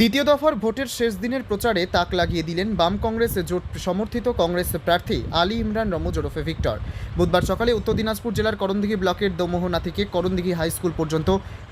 দ্বিতীয় দফার ভোটের শেষ দিনের প্রচারে তাক লাগিয়ে দিলেন বাম কংগ্রেস জোট সমর্থিত কংগ্রেস প্রার্থী আলী ইমরান রমজ ওরফে ভিক্টর। বুধবার সকালে উত্তর দিনাজপুর জেলার করণদিঘি ব্লকের দমোহনা থেকে করণদিঘি হাই স্কুল পর্যন্ত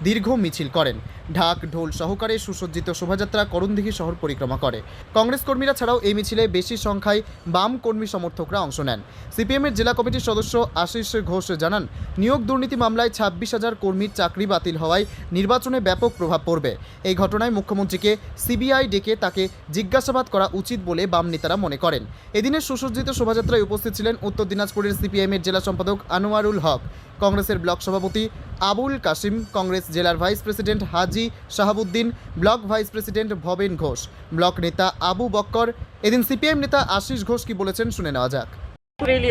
দীর্ঘ মিছিল করেন। ঢাক, ঢোল সহকারে সুসজ্জিত শোভাযাত্রা করণদিঘি শহর পরিক্রমা করে। কংগ্রেস কর্মীরা ছাড়াও এই মিছিলে বেশি সংখ্যায় বাম কর্মী সমর্থকরা অংশ নেন। সিপিএমের জেলা কমিটির সদস্য আশিস ঘোষ জানান, নিয়োগ দুর্নীতি মামলায় ছাব্বিশ হাজার কর্মীর চাকরি বাতিল হওয়ায় নির্বাচনে ব্যাপক প্রভাব পড়বে। এই ঘটনায় মুখ্যমন্ত্রীকে সিবিআই ডেকে তাকে জিজ্ঞাসাবাদ করা উচিত বলে বাম নেতারা মনে করেন। এদিনের সুসজ্জিত শোভাযাত্রায় উপস্থিত ছিলেন উত্তর দিনাজপুরের সিপিএমের জেলা সম্পাদক আনোয়ারুল হক কংগ্রেসের ব্লক সভাপতি আবুল কাসিম কংগ্রেস জেলার vice president Haji Shahabuddin block vice president Bhaben Ghosh block নেতা আবু বক্কর। এদিন সিপিএম নেতা আশিস ঘোষ কি বলেছেন শুনে নেওয়া যাক।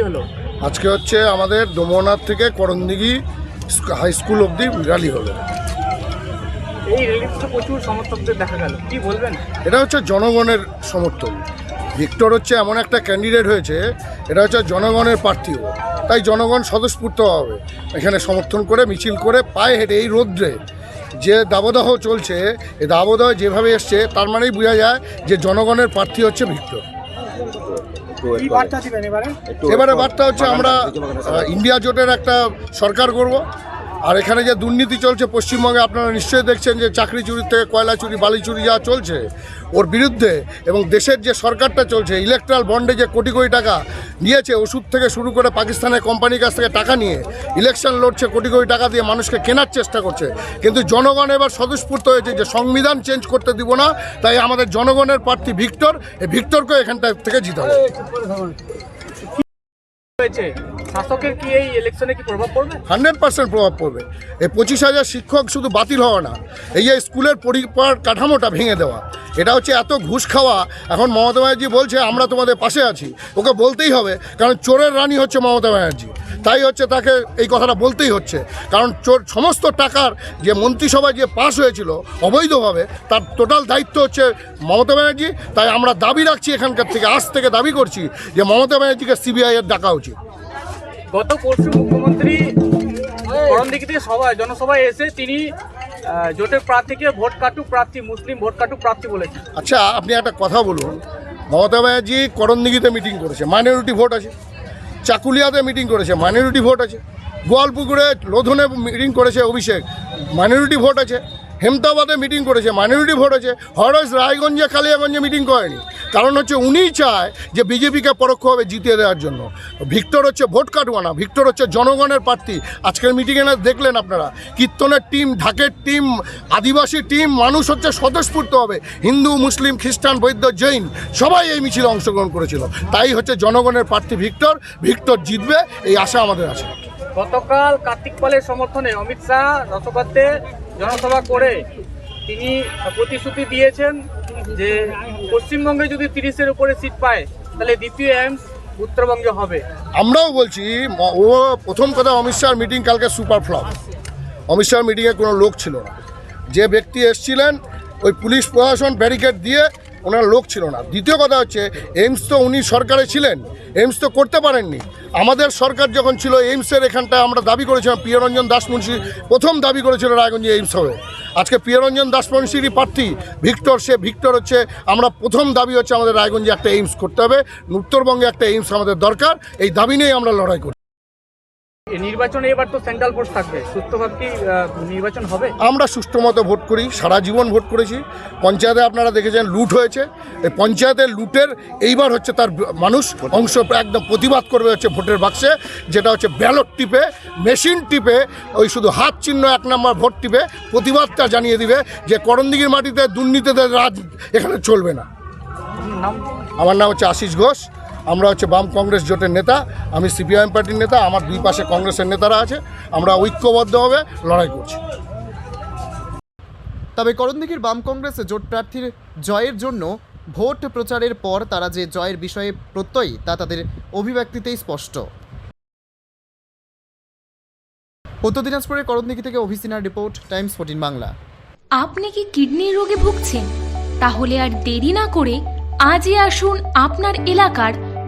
হলো। আজকে হচ্ছে আমাদের দমোহনাথ থেকে করণদিঘি হাই স্কুল অবধি র্যালি হলো। এই প্রচুর সমর্থকদের দেখা গেল। কি বলবেন? এটা হচ্ছে জনগণের সমর্থন। ভিক্টর হচ্ছে এমন একটা ক্যান্ডিডেট হয়েছে এটা হচ্ছে জনগণের প্রার্থী তাই জনগণ স্বতঃস্ফূর্ত হবে। এখানে সমর্থন করে মিছিল করে পায়ে হেঁটে এই রৌদ্রে যে দাবদাহ চলছে এই দাবদাহ যেভাবে এসছে তার মানেই বোঝা যায় যে জনগণের প্রার্থী হচ্ছে ভিক্টর। এবারে? বার্তা হচ্ছে আমরা ইন্ডিয়া জোটের একটা সরকার করব। আর এখানে যে দুর্নীতি চলছে পশ্চিমবঙ্গে, আপনারা নিশ্চয়ই দেখছেন যে চাকরি চুরি থেকে কয়লা চুরি, বালি চুরি যা চলছে, ওর বিরুদ্ধে এবং দেশের যে সরকারটা চলছে ইলেকট্রাল বন্ডে যে কোটি কোটি টাকা নিয়েছে, ওষুধ থেকে শুরু করে পাকিস্তানের কোম্পানির কাছ থেকে টাকা নিয়ে ইলেকশন লড়ছে, কোটি কোটি টাকা দিয়ে মানুষকে কেনার চেষ্টা করছে। কিন্তু জনগণ এবার স্বতঃস্ফূর্ত হয়েছে যে সংবিধান চেঞ্জ করতে দিব না, তাই আমাদের জনগণের প্রার্থী ভিক্টর, এই ভিক্টরকে এখানটা থেকে জিতে হবে। হান্ড্রেড পার্সেন্ট প্রভাব পড়বে। পঁচিশ হাজার শিক্ষক শুধু বাতিল হওয়া না, এই যে স্কুলের কাঠামোটা ভেঙে দেওয়া, এটা হচ্ছে এত ঘুষ খাওয়া। এখন মমতা ব্যানার্জি বলছে, আমরা তোমাদের পাশে আছি। ওকে বলতেই হবে, কারণ চোরের রানী হচ্ছে মমতা ব্যানার্জি। তাই হচ্ছে তাকে এই কথাটা বলতেই হচ্ছে। কারণ চোর সমস্ত টাকার যে মন্ত্রিসভায় যে পাশ হয়েছিল অবৈধভাবে তার টোটাল দায়িত্ব হচ্ছে মমতা ব্যানার্জি। তাই আমরা দাবি রাখছি এখানকার থেকে আজ থেকে দাবি করছি যে মমতা ব্যানার্জিকে সিবিআই এর ডাকা উচিত। গত পরশু মুখ্যমন্ত্রী করণদিঘি থেকে সভায় জনসভায় এসে তিনি জোটের প্রার্থীকে ভোট কাটুক প্রার্থী মুসলিম ভোট কাটুক প্রার্থী বলেছেন। আচ্ছা আপনি একটা কথা বলুন। মমতা ব্যানার্জি করণদিঘিতে মিটিং করেছে। মাইনরিটি ভোট আছে। চাকুলিয়াতে মিটিং করেছে মাইনরিটি ভোট আছে গোয়ালপুকুরে লোধনে মিটিং করেছে অভিষেক মাইনরিটি ভোট আছে। হেমতাবাদে মিটিং করেছে মাইনরিটি ভোট আছে, হরস রায়গঞ্জে, কালিয়াগঞ্জে মিটিং করেনি। কারণ হচ্ছে উনিই চায় যে বিজেপিকে পরোক্ষভাবে জিতিয়ে দেওয়ার জন্য। ভিক্টর হচ্ছে ভোট কাটুয়া না ভিক্টর হচ্ছে জনগণের প্রার্থী। আজকের মিটিংয়ে না, দেখলেন আপনারা, কীর্তনের টিম ঢাকের টিম আদিবাসী টিম মানুষ হচ্ছে স্বতঃস্ফূর্ত হবে। হিন্দু, মুসলিম, খ্রিস্টান, বৌদ্ধ, জৈন, সবাই এই মিছিলে অংশগ্রহণ করেছিল। তাই হচ্ছে জনগণের প্রার্থী ভিক্টর ভিক্টর জিতবে, এই আশা আমাদের আছে। গতকাল কার্তিক পালের সমর্থনে অমিত শাহ, রসগোল্লাতে জনসভা করে তিনি প্রতিশ্রুতি দিয়েছেন যে পশ্চিমবঙ্গে যদি তিরিশের উপরে সিট পায়, তাহলে দ্বিতীয় এমস উত্তরবঙ্গে হবে। আমরাও বলছি, ও প্রথম কথা অমিত শাহর মিটিং কালকে সুপার ফ্লপ অমিত শাহর মিটিংয়ে কোনো লোক ছিল না। যে ব্যক্তি এসছিলেন, ওই পুলিশ প্রশাসন ব্যারিকেড দিয়ে ওনার লোক ছিল না। দ্বিতীয় কথা হচ্ছে, এইমস তো উনি সরকারে ছিলেন, এইমস তো করতে পারেননি। আমাদের সরকার যখন ছিল, এইমসের এখানটা আমরা দাবি করেছিলাম, প্রিয়রঞ্জন দাসমুন্সি প্রথম দাবি করেছিল রায়গঞ্জে এইমস হবে। আজকে প্রিয়রঞ্জন দাসমুন্সিরই প্রার্থী, ভিক্টর সে, ভিক্টর হচ্ছে, আমরা প্রথম দাবি হচ্ছে আমাদের রায়গঞ্জে একটা এইমস করতে হবে, উত্তরবঙ্গে একটা এইমস আমাদের দরকার, এই দাবি নিয়েই আমরা লড়াই করি। নির্বাচনে এবার তো সেন্ট্রাল ফোর্স থাকবে। সুস্থভাবে কি নির্বাচন হবে? আমরা সুষ্ঠু মতো ভোট করি সারা জীবন ভোট করেছি। পঞ্চায়েতে আপনারা দেখেছেন লুট হয়েছে। এই পঞ্চায়েতের লুটের এইবার হচ্ছে তার মানুষ অংশ একদম প্রতিবাদ করবে হচ্ছে ভোটের বাক্সে যেটা হচ্ছে ব্যালট টিপে মেশিন টিপে ওই শুধু হাত চিহ্ন এক নম্বর ভোট টিপে প্রতিবাদটা জানিয়ে দিবে যে করণদিঘির মাটিতে দুর্নীতিতে রাজ এখানে চলবে না। আমার নাম হচ্ছে আশিস ঘোষ। আমরা হচ্ছে বাম কংগ্রেস জোটের নেতা আমি সিপিআইএম পার্টির নেতা আমার দুই পাশে কংগ্রেসের নেতারা আছে আমরা ঐক্যবদ্ধভাবে লড়াই করছি। তবে করণদিঘির বাম কংগ্রেস জোট প্রার্থীর জয়ের জন্য ভোট প্রচারের পর তারা যে জয়ের বিষয়ে প্রত্যয়ী তা তাদের অভিব্যক্তিতেই স্পষ্ট। উত্তর দিনাজপুরের করণদিঘি থেকে অভিসিনার রিপোর্ট টাইমস ফোর্টিন বাংলা। আপনি কি কিডনির রোগে ভুগছেন? তাহলে আর দেরি না করে আজই আসুন আপনার এলাকার